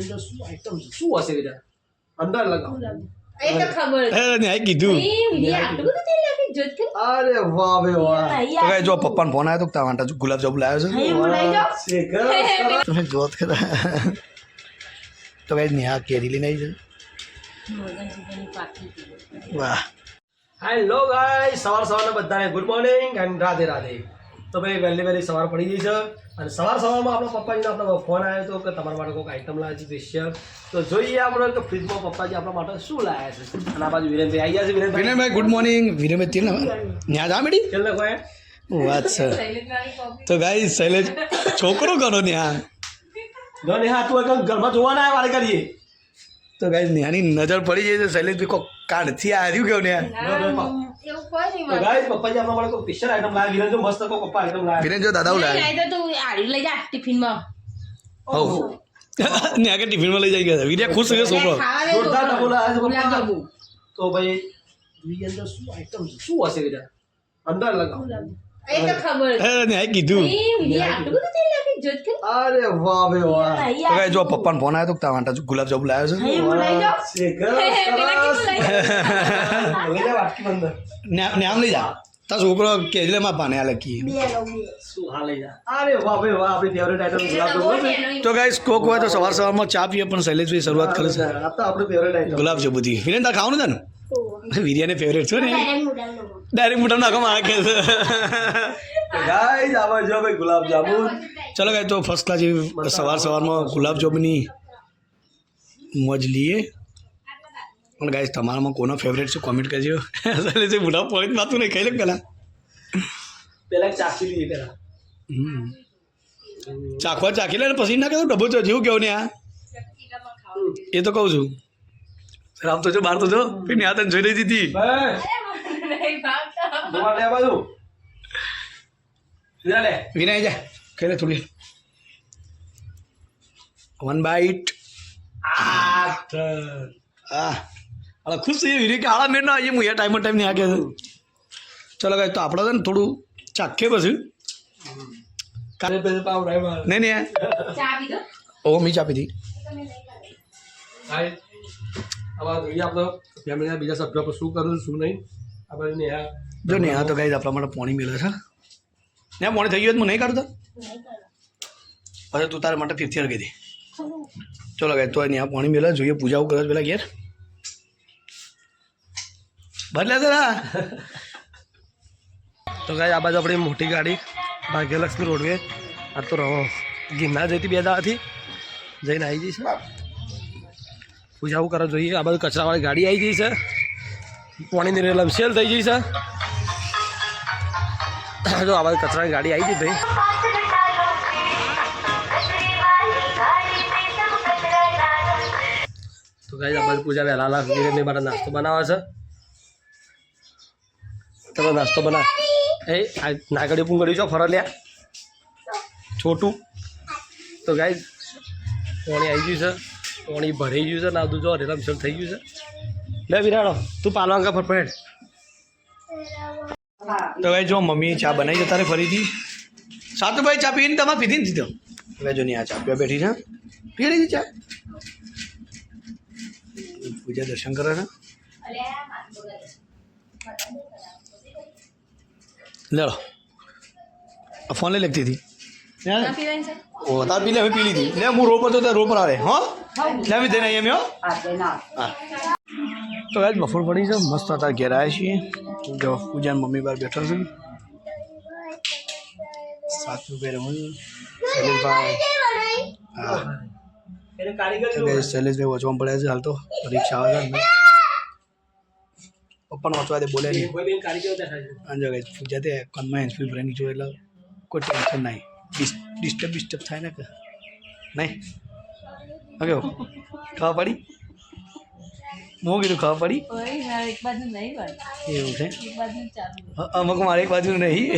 અંદર શું આઈટમ છે? શું હશે બેટા? અંદર લગાવો. એ તો ખબર એ ને કીધું. એ આટલું બધું તેલ નાખી જોત કે અરે વાહ બે વાહ. તો કઈ જો પપ્પાનો ફોન આવ્યો તો કે તારા માટે ગુલાબ જાંબુ લાવ્યો છે. હું લઈ જાઉં તમે તો તો કઈ નેહા કેરી લઈને આવી છે. વાહ. હેલો ગાઈસ સવાર સવારના બધાને good morning and Radhe Radhe. તો ભાઈ વહેલી વહેલી સવાર પડી ગઈ છે અને સવાર સવારમાં આપણા પપ્પાજીનો આપણો ફોન આવ્યો હતો કે તમારા માટે કોઈક આઈટમ લાવે છે સ્પેશિયલ તો જોઈએ આપણે કે ફ્રીજમાં પપ્પાજી આપણા માટે શું લાવ્યા છે. અને આ બાજુ વિરેનભાઈ આવી ગયા છે. વિરેનભાઈ. વિનયભાઈ ગુડ મોર્નિંગ વિરેનભાઈ તેલ ન્યા આ મેડી? કેટલે કોઈ વાત છે. તો ગાઈ શૈલેજ છોકરો કરો ન્યા. જો ને હા તું એક ઘરમાં જોવા ના વારે કરીએ. તો ગાઈ ન્યાની નજર પડી જાય છે શૈલેજભાઈ કોઈ કાઢથી હાર્યું કેવું ને તો ગાઈસ વિનય જો દાદા લાવે તો લઈ જા ટિફિનમાં. લઈ જાય ગયા વિનય ખુશ થયો છોકરો. તો. ભાઈ અંદર શું આઈટમ શું હશે અંદર લગાવો. એ તો ખબર એ ને કીધું અરે વાહ બે વાહ તો કઈ જો પપ્પાનો ફોન આવ્યો તો કે તારા માટે ગુલાબ જાંબુ લાવ્યો છે ને આમ લઈ જા તાર છોકરો કેજલે માં પાને આ લખી તો ગાઈસ કોક હોય તો સવાર સવારમાં ચા પીએ પણ શૈલેષભાઈ શરૂઆત કરે છે આ તો આપણી ફેવરેટ આઈટમ ગુલાબ જાંબુથી વિરેન તાર ખાવાનું છે ને વિરિયાને ફેવરેટ છે ને ડાયરેક્ટ મોટા નાખવામાં આ કે ગાઈસ આવા જો ભાઈ ગુલાબ જાંબુ ચલો ગાઈ તો ફર્સ્ટ ક્લાસ જેવી સવાર સવારમાં ગુલાબ જાંબુની મોજ લઈએ. પણ ગાઈસ તમારામાં કોનો ફેવરેટ છે કોમેન્ટ કરજો. શૈલેષભાઈ મોટા પોઈન્ટ માતું નહીં ખાઈ લે પહેલાં પેલા ચાખી લઈએ પેલા. હમ. ચાખવા ચાખી લે પછી ના કહું ડબ્બો તો જેવું કેવું ને આ? એ તો કહું છું. રામ તો જો બહાર તો જો. ફીર ને તને જોઈ રહી હતી નહીં ભાવતા. દુકાન લે બાજુ. લે લે. વિનય જા. ખાઈ લે થોડી. વન બાઈટ આ આ અલા ખુશ થઈ વિરી કે આળા મેર ના આવીએ હું એ ટાઈમ ટાઈમ ને આ કે ચલો ગાય તો આપણે છે ને થોડું ચાખીએ પછી. કાલે પેલે પાવ રાઈ માર નહીં નહીં ચા પીધો ઓ મી ચાપી હતી હાય આવા જોઈએ આપણે. ફેમિલીના બીજા સભ્યો પર શું કરું શું નહીં. આ બાજુ જો નેહા આ તો ગાય આપણા માટે પોણી મેળવે છે. ને પોણી થઈ ગયું હું નહીં કાઢતો પછી તું તારા માટે ફિફ્થી અડગી હતી. ચલો ગાય તો નેહા પોણી મેળવે જોઈએ પૂજાઓ કરે પેલા ઘેર. બદલે છે ના તો ગાય આ બાજુ આપણી મોટી ગાડી ભાગ્યલક્ષ્મી રોડવે. આ તો રહો ગિરનાર જઈતી બે દાવાથી જઈને આવી જઈશ પૂજાઓ કરવા જોઈએ. આ બાજુ કચરાવાળી ગાડી આવી ગઈ છે. પાણીની રેલમ સેલ થઈ જઈ છે. જો આ કચરાની ગાડી આવી હતી ભાઈ. તો ગાઈ આ બાજુ પૂજા વહેલા લાખ વિરેનભાઈ મારા નાસ્તો બનાવે છે. તમે નાસ્તો બના એ, આ નાગડી પૂંગડી છો ફરો લ્યા. છોટું. તો ગાઈ પોણી આવી ગયું છે. પોણી ભરાઈ ગયું છે ના બધું જો થઈ ગયું છે. લે વિરાડો તું પાલવાંગા ફરફેડ તો ભાઈ જો મમ્મી ચા બનાવી છે તારે ફરીથી. સાતુભાઈ ચા પીને તમારે પીધી નથી તો હવે જો નહીં આ ચા પીવા બેઠી છે પી લીધી ચા? પૂજા દર્શન કરે છે લેડો. આ ફોન લઈ લખતી હતી ચા પીવાની છે ઓ તાર પી લે હવે પી લીધી. લે હું રો પર તો તાર રો પર આવે હો. લે આવી દઈને એમ હો? હા. તો આજ બફોર પડી છે મસ્ત હતા ઘેર આવ્યા છીએ જો પૂજાન મમ્મી બહાર બેઠા છે સાચું પહેરે હું શૈલેષભાઈ હા એને કારીગર તો કે શૈલેષભાઈ વાંચવામાં પડ્યા છે હાલ તો પરીક્ષા આવે છે ને. પપ્પાને વાંચવા દે બોલે નહીં કોઈ બેન કારીગર દેખાય છે અંજો ગઈ પૂજા તે કનમાં હેન્ડસ્ફ્રી ભરાઈ જો એટલે કોઈ ટેન્શન નહીં ડિસ્ટર્બ ડિસ્ટર્બ થાય ને કે નહીં ઓકે ખબર પડી હું કીધું ખબર પડી એક બાજુ નહીં એવું છે? અમુક મારે એક બાજુ નહીં.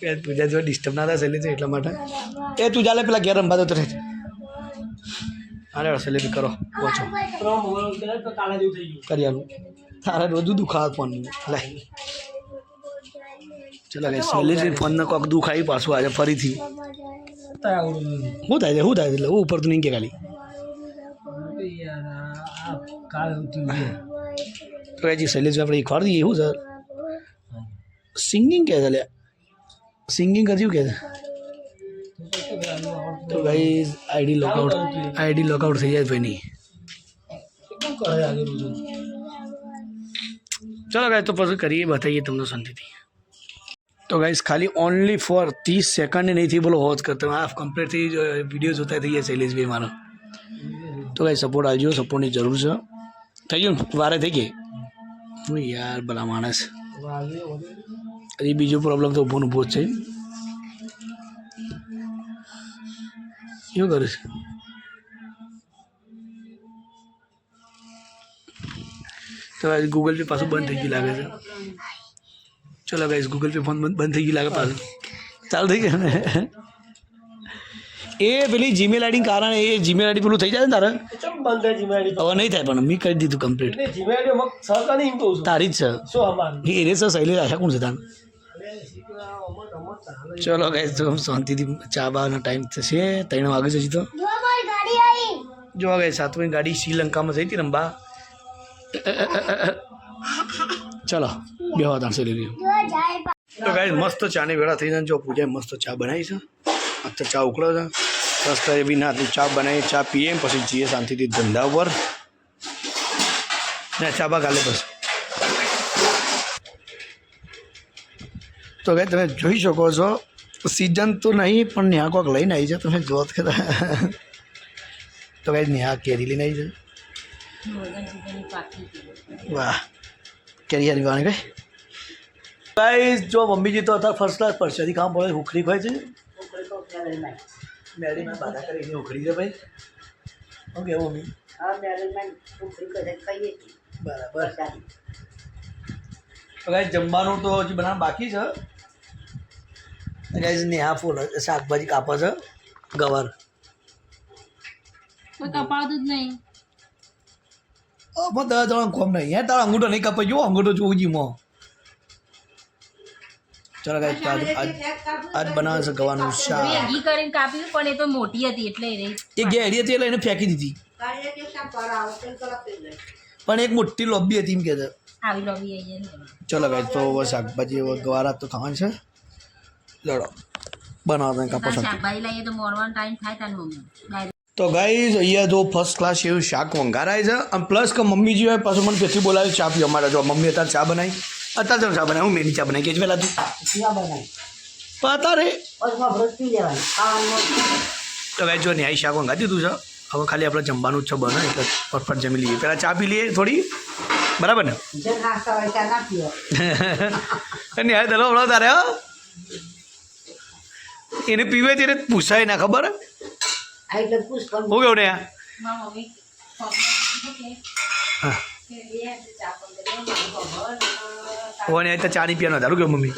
કે પૂજા જો ડિસ્ટર્બ ના થાય શૈલી એટલા માટે. એ તું ચાલે પેલા ઘેર રમવા તો રહે અરે શૈલી કરો મોબાઈલ કરે તો કાલા જેવું થઈ ગયું. કરી આલું. તારા બધું દુખાવા ફોન લે. ચલો ગાઈસ શૈલેષ ફોનને કોક દુઃખ આવી પાછું આજે ફરીથી તાય આવડું શું થાય છે શું થાય છે એટલે હું ઉપર તો નહીં કે ખાલી યાર આ કાળ ઉઠ્યું છે તો હજી શૈલેષ આપણે એક વાર દઈએ શું સર સિંગિંગ કે છે લે સિંગિંગ કર્યું કે છે તો ભાઈ આઈડી લોકઆઉટ આઈડી લોકઆઉટ થઈ જાય ભાઈ નહીં એકદમ કરે આજે રોજ ચલો ગાઈસ તો પછી કરીએ બતાવીએ તમને શાંતિથી તો ગાઈઝ ખાલી ઓનલી ફોર ત્રીસ સેકન્ડ નહીં થઈ બોલો કરતો કરતા. આ કમ્પ્લીટથી વીડિયો જોતા થઈ ગયા શૈલેષભાઈ મારો. તો ગાઈ સપોર્ટ આવજો સપોર્ટની જરૂર છે. થઈ ગયું? વારે થઈ ગઈ? હું યાર, ભલા માણસ. હજી બીજો પ્રોબ્લેમ તો ઊભો ઊભો જ છે. શું કરીશ તો ગૂગલ પે પાછું બંધ થઈ ગયું લાગે છે. ચલો ગાઈસ ગૂગલ પે ફોન બંધ બંધ થઈ ગયું લાગે પાછું ચાલુ થઈ ગયું ને એ પેલી જીમેલ આઈડી કારણે એ જીમેલ આઈડી પેલું થઈ જાય ને તારે ચમ બંધ થાય જીમેડી હવે નહીં થાય પણ મેં કરી દીધું કમ્પ્લીટ એટલે જીમેડી મગ સહકા નહીં એમ કહું છું તારી જ છે શું અમારી એ રે સર શૈલેષ આશા કોણ છે તાન અરે શીખવા અમર અમર ચાલે ચલો ગાઈસ તો શાંતિથી ચા બાનો ટાઈમ થશે ત્રણ વાગે જશે તો જો ગાઈસ સાતમી ગાડી શ્રીલંકામાં થઈ હતી રંબા ચલો બે વાર ત્રણસો લેવી તો ગાય મસ્ત ચાની વેળા થઈ જાય જો પૂજાએ મસ્ત ચા બનાવી છે. અત્યારે ચા ઉકળો છે. મસ્ત એવી ના ચા બનાવી ચા પીએ પછી જઈએ શાંતિથી ધંધા ઉપર. ના ચા બા ગાલે બસ. તો ગાઈ તમે જોઈ શકો છો સિઝન તો નહીં પણ ન્યા કોક લઈને આવી છે. તમે જોત કે તો. ગાઈ ન્યા કેરી લઈને આવી છે. વાહ. કેરી હારી વાણી ગઈ ગાઈસ જો મમ્મીજી તો અત્યારે ફર્સ્ટ ક્લાસ પર છે. હજી કામ પડે ઉખડી ખાય છે. મેડી મેં કરી કરીને ઉખડી છે ભાઈ. શું કેવું મમ્મી? બરાબર. તો ગાઈસ જમવાનું તો હજી બનાવવાનું બાકી છે. ગાઈસ નેહા ફૂલ શાકભાજી કાપે છે ગવાર. કપાતું જ નહીં. દસ જણા કોમ નહીં. યાર તારા અંગૂઠો નહીં કપાઈ જુઓ અંગૂઠો જોવું જી મો ચાલો ગાઈસ આજ આજ આજ બનાવે છે ગવાનું શાક. ઘી કરીને કાપ્યું પણ એ તો મોટી હતી એટલે એ એ ઘેરી હતી એટલે એને ફેંકી દીધી. પણ એક મોટી લોબી હતી એમ કે ચલો ગાઈસ તો હવે શાકભાજી હવે ગવારા તો ખાવાની છે. લડો. બનાવો તમે કાપો શાકભાજી લઈએ તો મોરવાનો ટાઈમ થાય તાર મમ્મી. તો ગાઈઝ અહીંયા જો ફર્સ્ટ ક્લાસ એવું શાક વંગારાય છે. અને પ્લસ કે મમ્મીજી હોય પાછું મને પેથી બોલાવી ચા પીવા માટે જો મમ્મી અત્યારે ચા બનાવી. અત્યારે તો ચા બનાવી હું મેની ચા બનાવી કે પહેલાં તું અત્યારે તો ગાઈ જો ન્યાય શાક વંગાતી દીધું છે હવે ખાલી આપણે જમવાનું જ છે બને એટલે ફટફટ જમી લઈએ. પહેલાં ચા પી લઈએ થોડી બરાબર ને? ન્યાય દલો હમણાં તારે હો. એને પીવે તેને પૂછાય ના ખબર? હું કેવું ને? હા. ઓને તો ચા નહીં પીવાનો ધારું કે મમ્મી.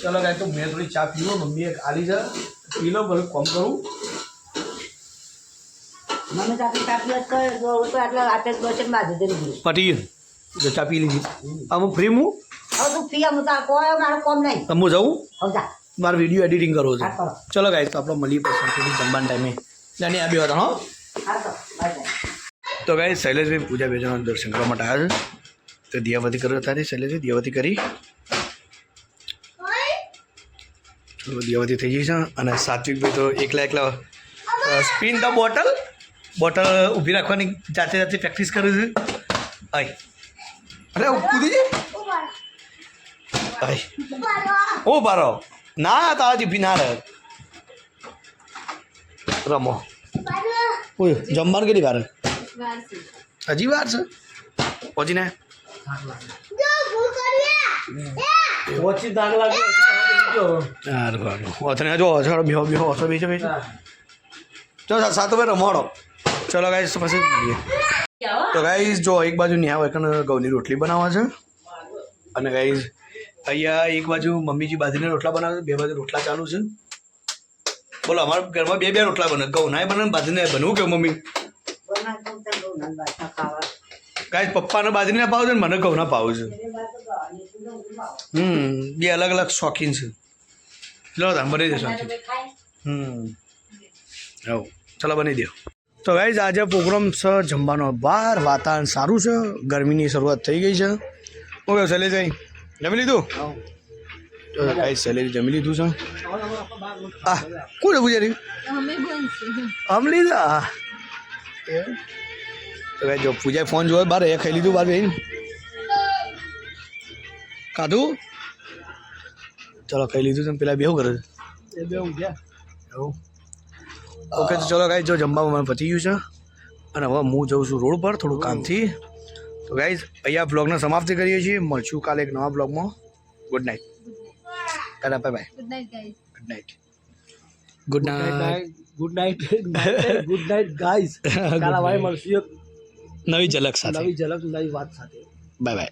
ચલો ગાય તો મેં થોડી ચા પીવો મમ્મીએ આલી છે. પી લો ભલે કોમ કરું. પટી ગયું. જો ચા પી લીધી. અમુક ફ્રી હું હું જવું મારે વીડિયો એડિટિંગ કરવો છે. ચલો ગાય તો આપણે મળીએ પછી જમવાના ટાઈમે. જાણી આ બે હતા હો. તો ગાય શૈલેષભાઈ પૂજા બેજવાના દર્શન કરવા માટે આવ્યા છે. તો દિયાવતી કરવા તારી શૈલેષભાઈ દિયાવતી કરી. દિયાવતી થઈ ગઈ છે અને સાત્વિકભાઈ તો એકલા એકલા સ્પિન ધ બોટલ બોટલ ઊભી રાખવાની જાતે જાતે પ્રેક્ટિસ કરું છે. આય. અરે કૂદી જઈ આય. ઓ બારો ના તારાથી ભી ના રહે. રમો. ઓય જમવાનું કેટલી વાર હજી વાર છે? પહોંચીને. ઓછી દાગ લાગે સારું સારું ઓથને જો ઓછો બેહો બેહો ઓછો બેસો બેસો ચલો સાત ભાઈ રમાડો. ચલો ગાઈસ પછી મળીએ. તો ગાઈસ જો એક બાજુ ન્યા વૈકણ ઘઉંની રોટલી બનાવવા છે. અને ગાઈસ અહીંયા એક બાજુ મમ્મીજી બાજરીના રોટલા બનાવે છે બે બાજુ રોટલા ચાલુ છે. બોલો અમારા ઘરમાં બે બે રોટલા બને. ઘઉં ના બને બાજરીના બનવું કેવું મમ્મી? કાંઈ પપ્પાને બાજરીના પાવ છે ને મને ઘઉંના પાવ છે. હમ બે અલગ અલગ શોખીન છે. ચલો તમે બની દેશો હમ. હવ ચલો બની દો તો ગાઈઝ આજે પ્રોગ્રામ છે જમવાનો. બહાર વાતાવરણ સારું છે ગરમીની શરૂઆત થઈ ગઈ છે. ઓકે શૈલેષભાઈ જમી લીધું? તો ગાઈઝ શૈલેષ જમી લીધું છે. આ કોણ પૂજારી? અમે બનશું લીધા? તો જો પૂજાએ ફોન જોયો બાર એ ખાઈ લીધું બાર બેન ખાધું ચલો ખાઈ લીધું તમે પેલા બેવું કરે એ બે ઊંઘ્યા એવું ઓકે તો ચલો ગાઈઝ જો જમવામાં મને પતી ગયું છે અને હવે હું જઉં છું રોડ પર થોડું કામથી. તો ગાઈઝ અહીંયા બ્લોગને સમાપ્તિ કરીએ છીએ. મળશું કાલે એક નવા બ્લોગમાં good night tata bye bye good night guys good night good night good night good night guys કાલે ભાઈ મળશું નવી ઝલક સાથે. નવી ઝલક નવી વાત સાથે. Bye bye.